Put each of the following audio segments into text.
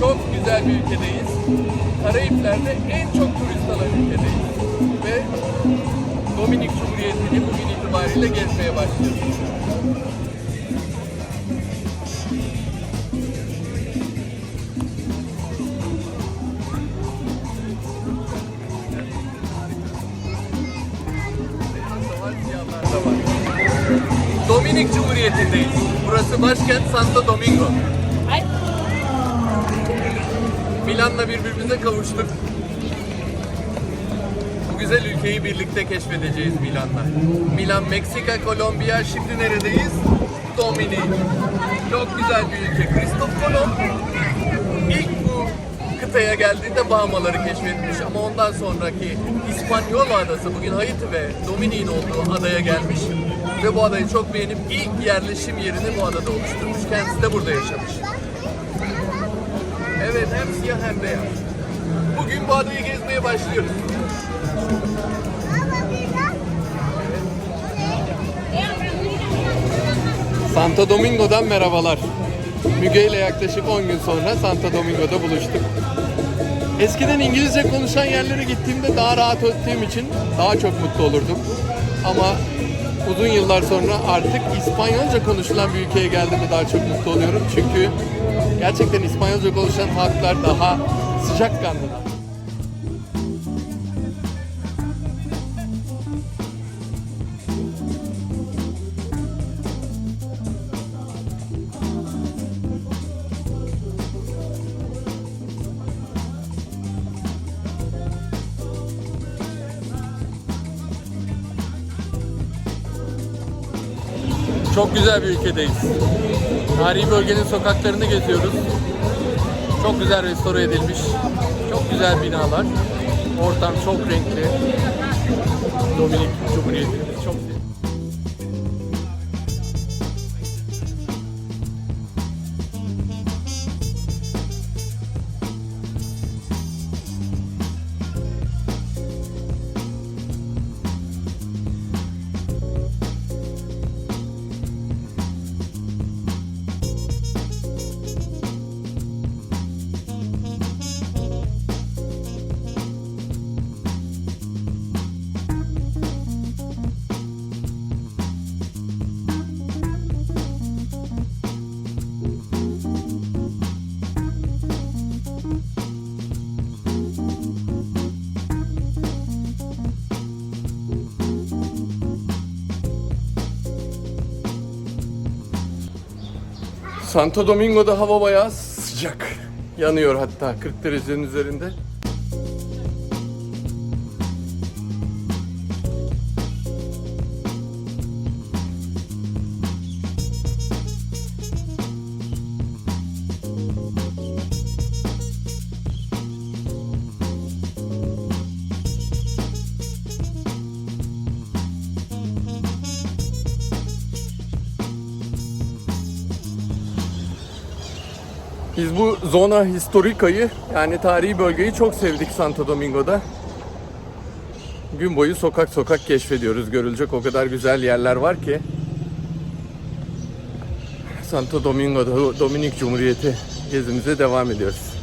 Çok güzel bir ülkedeyiz. Karayipler'de en çok turist alan ülkedeyiz. Ve Dominik Cumhuriyeti'ni bugün itibariyle gezmeye başlıyoruz. Dominik Cumhuriyeti'ndeyiz. Burası başkent Santo Domingo. Milan'la birbirimize kavuştuk. Bu güzel ülkeyi birlikte keşfedeceğiz Milan'la. Milan, Meksika, Kolombiya. Şimdi neredeyiz? Dominik. Çok güzel bir ülke. Kristof Kolomb ilk bu kıtaya geldiğinde Bahamaları keşfetmiş ama ondan sonraki İspanyol adası bugün Haiti ve Dominik'in olduğu adaya gelmiş ve bu adayı çok beğenip ilk yerleşim yerini bu adada oluşturmuş. Kendisi de burada yaşamış. Evet hem siyah hem beyaz. Bugün bu adayı gezmeye başlıyoruz. Santo Domingo'dan merhabalar. Müge ile yaklaşık 10 gün sonra Santo Domingo'da buluştuk. Eskiden İngilizce konuşan yerlere gittiğimde daha rahat ettiğim için daha çok mutlu olurdum. Ama uzun yıllar sonra artık İspanyolca konuşulan bir ülkeye geldiğimde daha çok mutlu oluyorum. Çünkü gerçekten İspanyolca konuşan halklar daha sıcakkanlılar. Çok güzel bir ülkedeyiz. Tarihi bölgenin sokaklarını geziyoruz. Çok güzel restore edilmiş. Çok güzel binalar. Ortam çok renkli. Dominik Cumhuriyeti'miz çok Santo Domingo'da hava bayağı sıcak. Yanıyor hatta 40 derecenin üzerinde. Biz bu zona historikayı yani tarihi bölgeyi çok sevdik Santo Domingo'da. Gün boyu sokak sokak keşfediyoruz. Görülecek o kadar güzel yerler var ki. Santo Domingo'da Dominik Cumhuriyeti gezimize devam ediyoruz.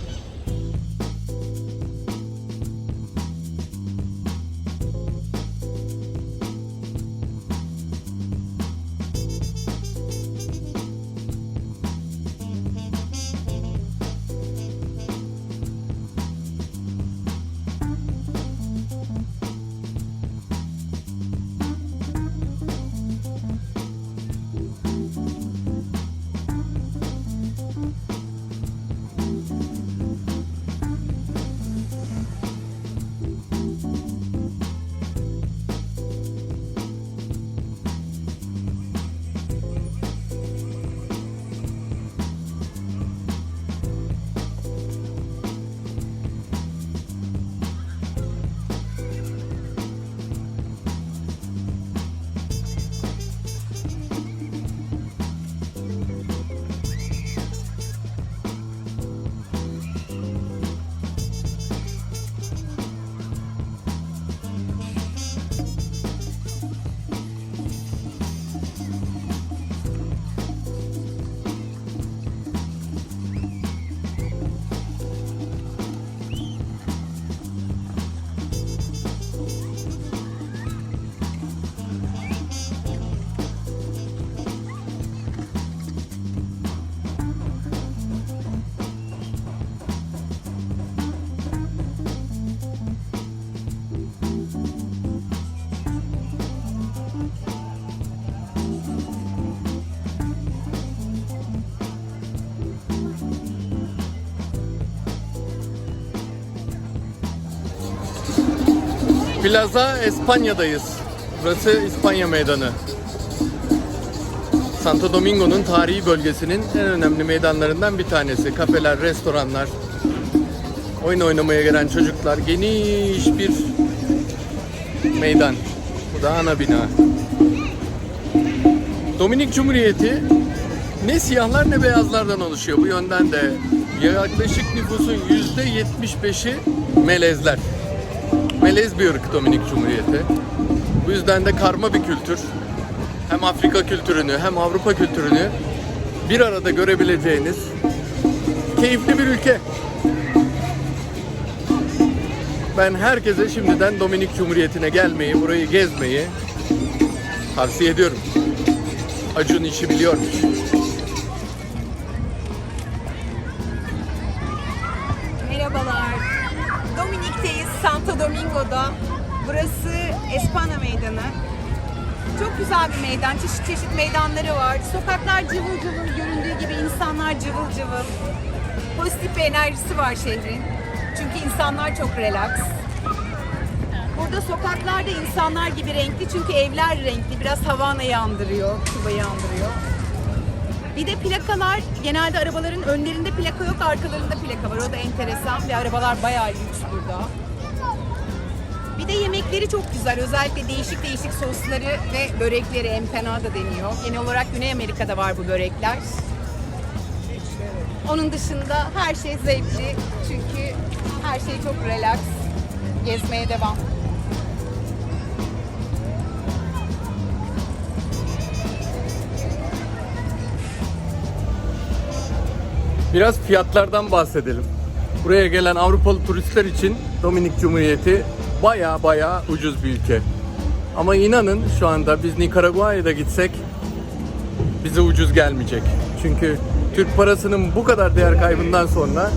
Plaza Espanya'dayız. Burası İspanya Meydanı. Santo Domingo'nun tarihi bölgesinin en önemli meydanlarından bir tanesi. Kafeler, restoranlar, oyun oynamaya gelen çocuklar, geniş bir meydan. Bu da ana bina. Dominik Cumhuriyeti ne siyahlar ne beyazlardan oluşuyor. Bu yönden de yaklaşık nüfusun %75'i melezler. Melez bir ırk Dominik Cumhuriyeti. Bu yüzden de karma bir kültür. Hem Afrika kültürünü hem Avrupa kültürünü bir arada görebileceğiniz keyifli bir ülke. Ben herkese şimdiden Dominik Cumhuriyeti'ne gelmeyi, burayı gezmeyi tavsiye ediyorum. Acun işi biliyormuş. Burası Espana Meydanı. Çok güzel bir meydan. Çeşit çeşit meydanları var. Sokaklar cıvıl cıvıl, göründüğü gibi insanlar cıvıl cıvıl. Pozitif bir enerjisi var şehrin. Çünkü insanlar çok relax. Burada sokaklarda insanlar gibi renkli çünkü evler renkli. Biraz Havana'yı andırıyor, Küba'yı andırıyor. Bir de plakalar genelde arabaların önlerinde plaka yok arkalarında plaka var. O da enteresan ve arabalar bayağı lüks burada. Bir de yemekleri çok güzel. Özellikle değişik değişik sosları ve börekleri empanada deniyor. Genel olarak Güney Amerika'da var bu börekler. Onun dışında her şey zevkli. Çünkü her şey çok relax. Gezmeye devam. Biraz fiyatlardan bahsedelim. Buraya gelen Avrupalı turistler için Dominik Cumhuriyeti baya baya ucuz bir ülke. Ama inanın şu anda biz Nikaragua'ya da gitsek bize ucuz gelmeyecek. Çünkü Türk parasının bu kadar değer kaybından sonra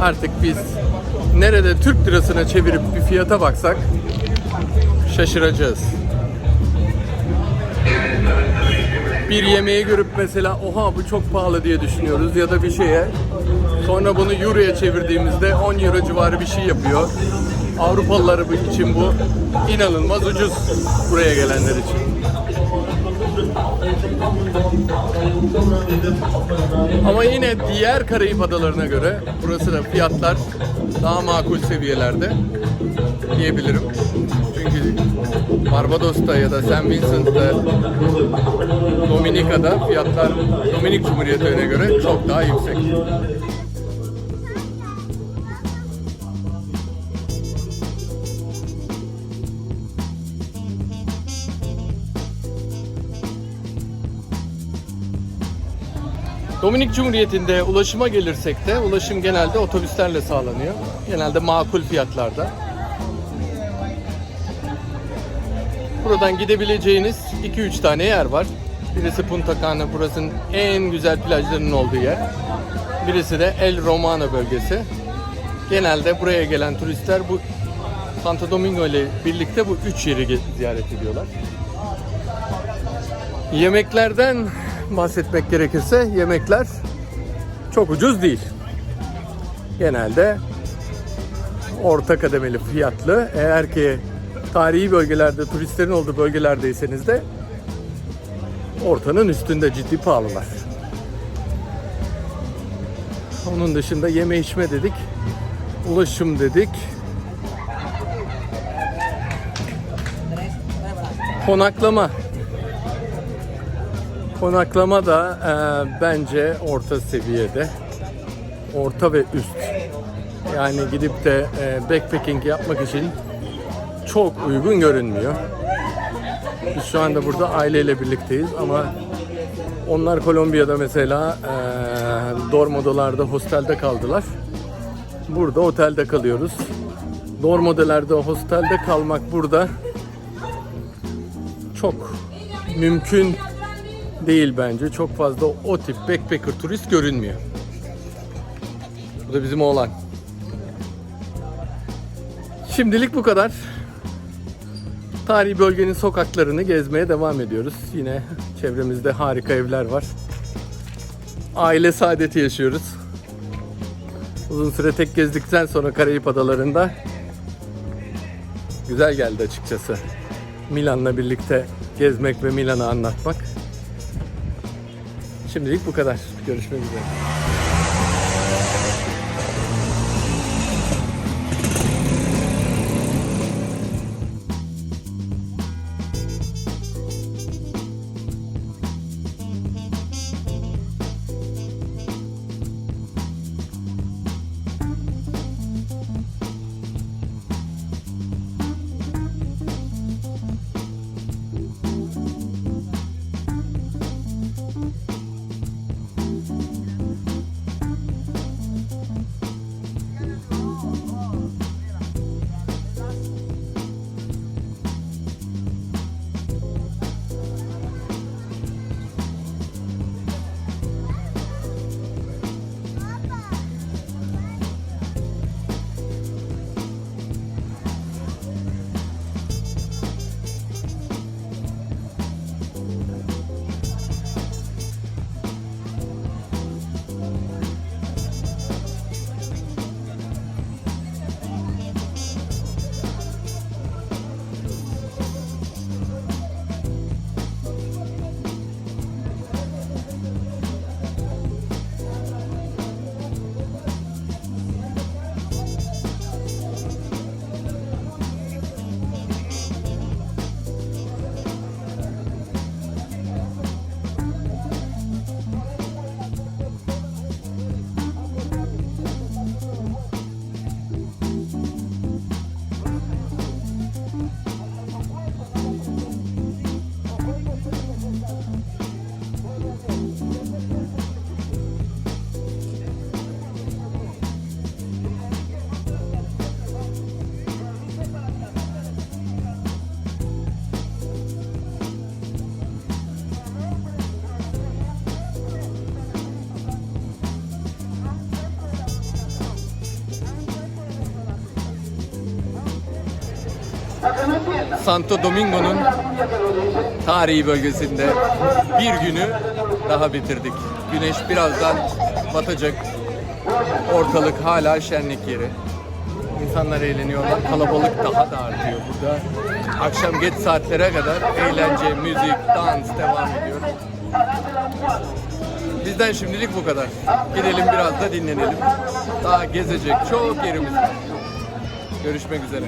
artık biz nerede Türk lirasına çevirip bir fiyata baksak şaşıracağız. bir yemeği görüp mesela oha bu çok pahalı diye düşünüyoruz ya da bir şeye sonra bunu euroya çevirdiğimizde 10 euro civarı bir şey yapıyor. Avrupalılar bu için bu inanılmaz ucuz buraya gelenler için. Ama yine diğer Karayip adalarına göre burası da fiyatlar daha makul seviyelerde diyebilirim. Çünkü Barbados'ta ya da St. Vincent'ta Dominika'da fiyatlar Dominik Cumhuriyeti'ne göre çok daha yüksek. Dominik Cumhuriyeti'nde ulaşıma gelirsek de ulaşım genelde otobüslerle sağlanıyor. Genelde makul fiyatlarda. Buradan gidebileceğiniz 2-3 tane yer var. Birisi Punta Cana, burasının en güzel plajlarının olduğu yer. Birisi de El Romano bölgesi. Genelde buraya gelen turistler bu Santo Domingo ile birlikte bu üç yeri ziyaret ediyorlar. Yemeklerden bahsetmek gerekirse yemekler çok ucuz değil. Genelde orta kademeli fiyatlı. Eğer ki tarihi bölgelerde, turistlerin olduğu bölgelerdeyseniz de ortanın üstünde ciddi pahalılar. Onun dışında yeme içme dedik, ulaşım dedik. Konaklama. Konaklama da e, bence orta seviyede. Orta ve üst. Yani gidip de e, backpacking yapmak için çok uygun görünmüyor. Biz şu anda burada aileyle birlikteyiz ama onlar Kolombiya'da mesela e, dorm odalarda, hostelde kaldılar. Burada otelde kalıyoruz. Dorm odalarda, hostelde kalmak burada çok mümkün değil bence. Çok fazla o tip backpacker turist görünmüyor. Bu da bizim oğlan. Şimdilik bu kadar. Tarihi bölgenin sokaklarını gezmeye devam ediyoruz. Yine çevremizde harika evler var. Aile saadeti yaşıyoruz. Uzun süre tek gezdikten sonra Karayip Adalarında Güzel geldi açıkçası. Milan'la birlikte gezmek ve Milan'ı anlatmak. Şimdilik bu kadar. Görüşmek üzere. Santo Domingo'nun tarihi bölgesinde bir günü daha bitirdik. Güneş birazdan batacak. Ortalık hala şenlik yeri. İnsanlar eğleniyorlar. Kalabalık daha da artıyor burada. Akşam geç saatlere kadar eğlence, müzik, dans devam ediyor. Bizden şimdilik bu kadar. Gidelim biraz da dinlenelim. Daha gezecek çok yerimiz var. Görüşmek üzere.